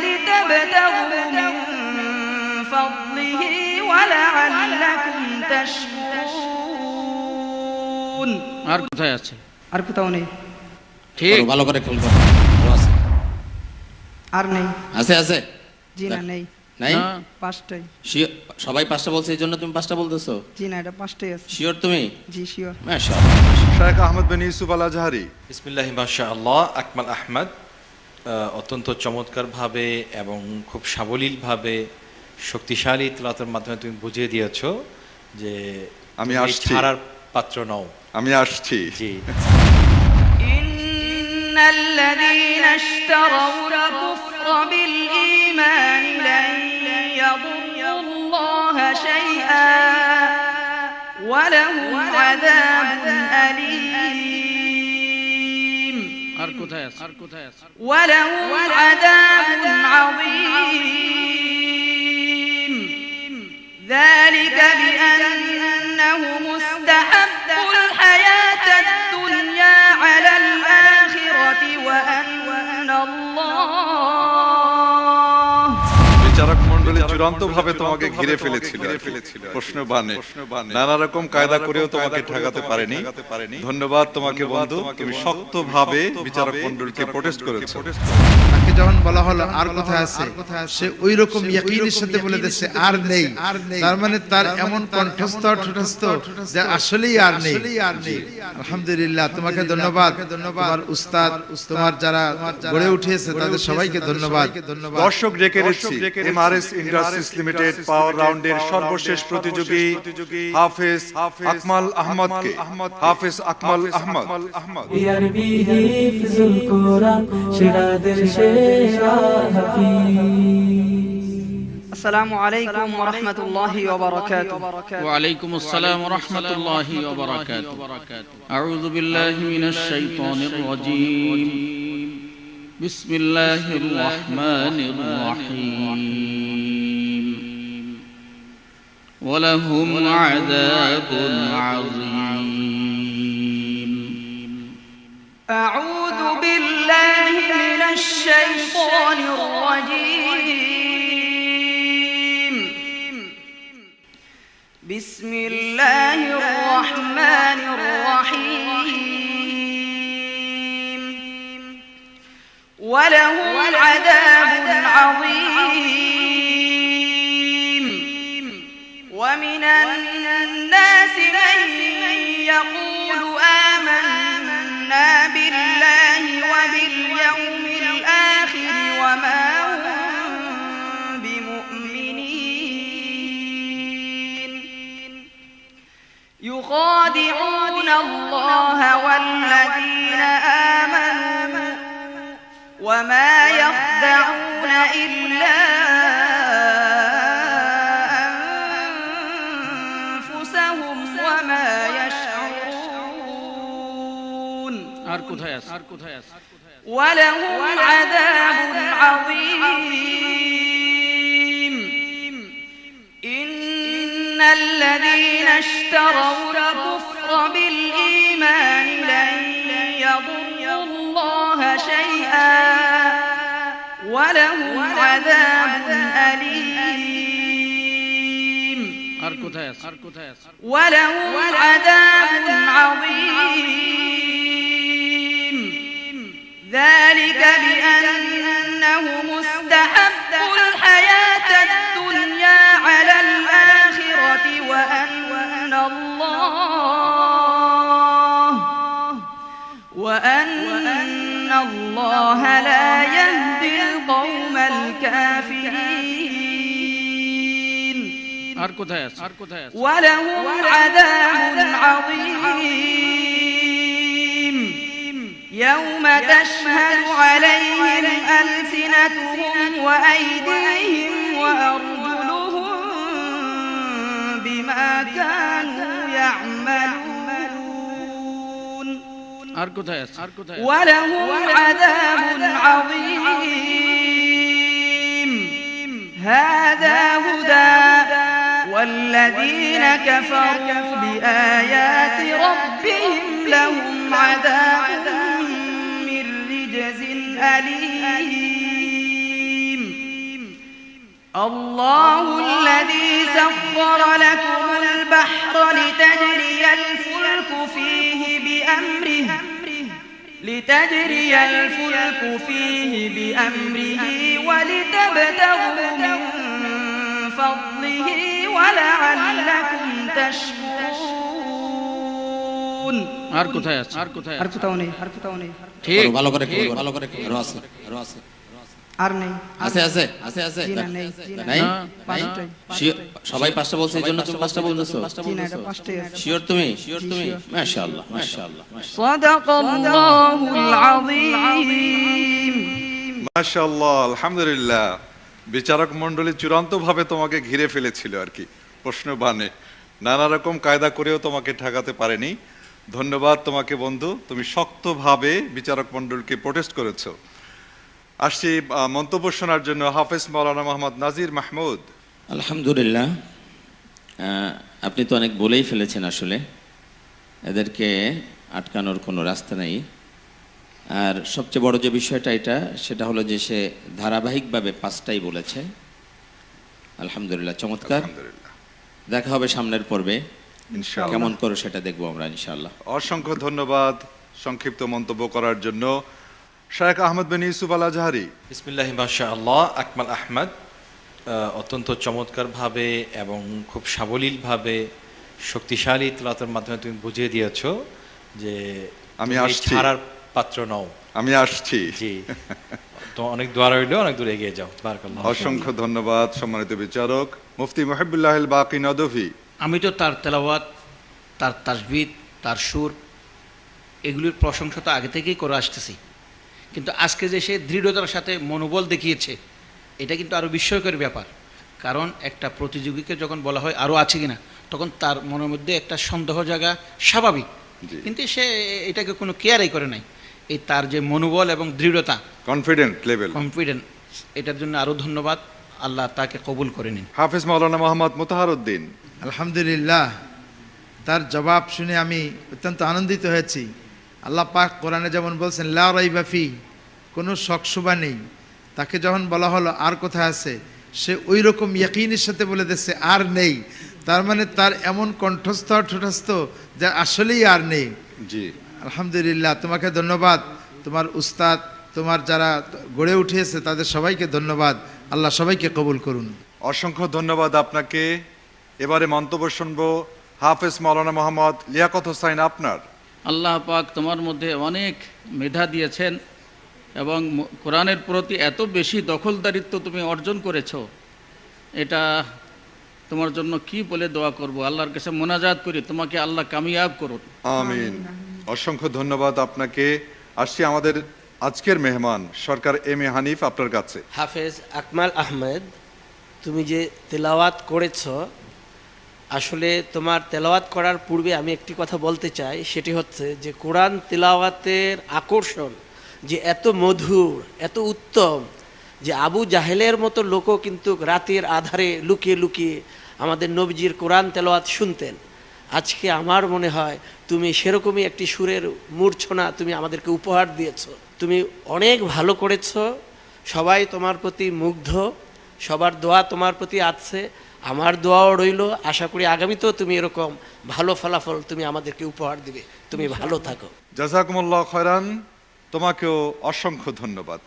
ولتبتغوا من فضله ولعلكم تشكرون আর কোথায় আছে আর কোথাও নেই ঠিক করো, ভালো করে খেল করো ভালো আছে আর নেই আছে আছে জি না নেই নাই না, পাঁচটাই Sure? সবাই পাঁচটা বলছে এই জন্য তুমি পাঁচটা বলতেছো জি না এটা পাঁচটাই আছে শিওর তুমি জি শিওর মাশাআল্লাহ শেখ আহমদ বিন ইউসুফ আল আজহারি বিসমিল্লাহ মাশা আল্লাহ আকমাল আহমদ আহ, অত্যন্ত চমৎকারভাবে এবং খুব সাবলীলভাবে শক্তিশালী তেলাতের মাধ্যমে তুমি বুঝিয়ে দিয়েছো যে আমি তুমি আসছি। ছাড়ার পাত্র নও আমি আসছি জি إن الذين اشتروا الكفر بالإيمان لن يضروا الله شيئا ولهم عذاب أليم ولهم عذاب عظيم. ذلك بأنهم বিচারক মন্ডলী চূড়ান্ত ভাবে তোমাকে ঘিরে ফেলেছিল প্রশ্ন বানে নানা রকম কায়দা করেও তোমাকে ঠেকাতে পারেনি। ধন্যবাদ তোমাকে বন্ধু। তুমি শক্ত ভাবে বিচারক মন্ডলীকে প্রোটেস্ট করেছ। তাকে যখন বলা হলো আর কোথায় আছে? সে ওই রকম ইয়াকিনের সাথে বলে দিচ্ছে আর নেই। তার মানে তার এমন কণ্ঠস্থ ঠোঁটস্থ যে আসলেই আর নেই। আলহামদুলিল্লাহ তোমাকে ধন্যবাদ। তোমার উস্তাদ তোমার যারা গড়ে উঠিয়েছে তাদের সবাইকে ধন্যবাদ। ধন্যবাদ। দর্শক ডেকে রেখেছি এমআরএস ইন্ডাস্ট্রিজ লিমিটেড পাওয়ার রাউন্ডের সর্বশেষ প্রতিযোগী হাফেজ আকমাল আহমদকে হাফেজ আকমাল আহমদ বিআরবি হিফজুল কোরআন সেরাদের সেরা হাফিজ السلام عليكم ورحمة الله وبركاته وعليكم السلام ورحمة الله وبركاته أعوذ بالله من الشيطان الرجيم بسم الله الرحمن الرحيم ولهم عذاب عظيم. أعوذ بالله من الشيطان الرجيم. بسم الله الرحمن الرحيم. وله عذاب عظيم. ومن الناس من يقول آمنا بالله وباليوم الآخر وما هم بمؤمنين. يخادعون الله والذين آمنوا وما يخدعون إلا وما يشعرون আর কোথায় আছে আর কোথায় আছে ولهم عذاب عظيم إن الذين اشتروا الكفر بالإيمان لن يضروا الله شيئا ولهم عذاب أليم ولهم عذاب عظيم. ذلك بأنهم استحبوا الحياة الدنيا على الآخرة وأن الله وأن الله لا يهدي القوم الكافرين. আর কোথায় আছে আর কোথায় আছে ولهم عذاب عظيم يوم تشهد عليهم ألسنتهم وأيديهم وأرجلهم بما كانوا يعملون আর কোথায় আছে আর কোথায় আছে ولهم عذاب عظيم هذا هدى والذين كفروا بآيات ربهم لهم عذاب من رجز أليم. الله الذي سخر لكم البحر لتجري الفلك فيه بأمره لتجري الفلك فيه بأمره ولتبتغوا من فضله. আর কোথায় আছে? আর কোথায় আর কোথাও নেই আর কোথাও নেই। ঠিক ভালো করে ভালো করে আর নেই। আছে আছে আছে আছে। নাই নাই? সবাই পাঁচটা বলছে তুমি পাঁচটা বলছো শিওর তুমি? শিওর তুমি মাশাআল্লাহ মাশাআল্লাহ। সাদাকাল্লাহুল আযীম। মাশাআল্লাহ আলহামদুলিল্লাহ। বিচারক মণ্ডলী চূড়ান্ত ভাবে তোমাকে ঘিরে ফেলেছিল আর কি। প্রশ্ন বানে। নানা রকম কায়দা করেও তোমাকে ঠেকাতে পারেনি। ধন্যবাদ তোমাকে বন্ধু, তুমি শক্তভাবে বিচারক মণ্ডলকে প্রোটেস্ট করেছ। আসছি মন্তব্য শোনার জন্য হাফেজ মাওলানা মোহাম্মদ নাজির মাহমুদ। আলহামদুলিল্লাহ। আপনি তো অনেক বলেই ফেলেছেন আসলে। এদেরকে আটকানোর কোনো রাস্তা নেই। আর সবচেয়ে বড় যে বিষয়টা এটা সেটা হলো যে সে ধারাবাহিকভাবে পাঁচটাই বলেছে। আলহামদুলিল্লাহ চমৎকার। দেখা হবে সামনের পর্বে। ইনশাআল্লাহ। কেমন করো সেটা দেখব আমরা ইনশাআল্লাহ। অসংখ্য ধন্যবাদ সংক্ষিপ্ত মন্তব্য করার জন্য। শেখ আহমদ বিন ইউসুফ আল আজহারি বিসমিল্লাহ মাশা আল্লাহ আকমাল আহমদ। আহ, অত্যন্ত চমৎকারভাবে এবং খুব সাবলীলভাবে শক্তিশালী তলাতের মাধ্যমে তুমি বুঝিয়ে দিয়েছ যে আমি। ছাড়ার পাত্র নও। আমি আসছি। জি। তো অনেক দোয়া রইল অনেক দূর এগিয়ে যাও। অসংখ্য ধন্যবাদ সম্মানিত বিচারক। মুফতি মহিবুল্লাহ বাকি নদভি। আমি তো তার তেলাওয়াত তার তাসবিদ তার সুর এগুলির প্রশংসা তো আগে থেকেই করে আসতেছি। কিন্তু আজকে যে সে দৃঢ়তার সাথে মনোবল দেখিয়েছে এটা কিন্তু আরও বিস্ময়কর ব্যাপার। কারণ একটা প্রতিযোগীকে যখন বলা হয় আরও আছে কিনা তখন তার মনের মধ্যে একটা সন্দেহ জায়গা স্বাভাবিক। কিন্তু সে এটাকে কোনো কেয়ারই করে নাই। এই তার যে মনোবল এবং দৃঢ়তা কনফিডেন্ট লেভেল কনফিডেন্ট এটার জন্য আরও ধন্যবাদ। আল্লাহ তাকে কবুল করে নিন। হাফিজ মাওলানা মোহাম্মদ মোতাহার উদ্দিন আলহামদুলিল্লাহ তার জবাব শুনে আমি অত্যন্ত আনন্দিত হয়েছি। আল্লাহ পাক কোরআনে যেমন বলছেন লা রাইবাফি কোনো শখশুবা নেই। তাকে যখন বলা হলো আর কোথায় আছে? সে ওই রকম ইয়াকিনের সাথে বলে দিচ্ছে আর নেই। তার মানে তার এমন কণ্ঠস্থ ঠোঁটস্থ যা আসলেই আর নেই। জি। আলহামদুলিল্লাহ তোমাকে ধন্যবাদ। তোমার উস্তাদ তোমার যারা গড়ে উঠিয়েছে তাদের সবাইকে ধন্যবাদ। আল্লাহ সবাইকে কবুল করুন। অসংখ্য ধন্যবাদ আপনাকে। এবারে মন্তব্য শুনব হাফেজ মাওলানা মোহাম্মদ লিয়াকত হোসাইন আপনার। আল্লাহ পাক তোমার মধ্যে অনেক মেধা দিয়েছেন এবং কোরআনের প্রতি এত বেশি দখলদারিত্ব তুমি অর্জন করেছ এটা তোমার জন্য কি বলে দোয়া করব? আল্লাহর কাছে মোনাজাত করি তোমাকে আল্লাহ কামিয়াব করুন। আমিন। অসংখ্য ধন্যবাদ আপনাকে। আসছি আমাদের আজকের মেহমান, সরকার এম এ হানিফ আপনার কাছে। হাফেজ আকমাল আহমেদ, তুমি যে তেলাওয়াত করেছ, আসলে তোমার তেলাওয়াত করার পূর্বে আমি একটি কথা বলতে চাই, সেটি হচ্ছে যে কোরআন তেলাওয়াতের আকর্ষণ যে এত মধুর, এত উত্তম, যে আবু জাহেলের মতো লোকও কিন্তু রাতের আধারে লুকিয়ে লুকিয়ে আমাদের নবজির কোরআন তেলাওয়াত শুনতেন। আজকে আমার মনে হয় তুমি সেরকমই একটি সুরের মূর্ছনা তুমি আমাদেরকে উপহার দিয়েছ। তুমি অনেক ভালো করেছ। সবাই তোমার প্রতি মুগ্ধ। সবার দোয়া তোমার প্রতি আছে। আমার দোয়াও রইল। আশা করি আগামীতেও তুমি এরকম ভালো ফলাফল তুমি আমাদেরকে উপহার দিবে। তুমি ভালো থাকো। জাজাকুমুল্লাহ খয়রান। তোমাকেও অসংখ্য ধন্যবাদ।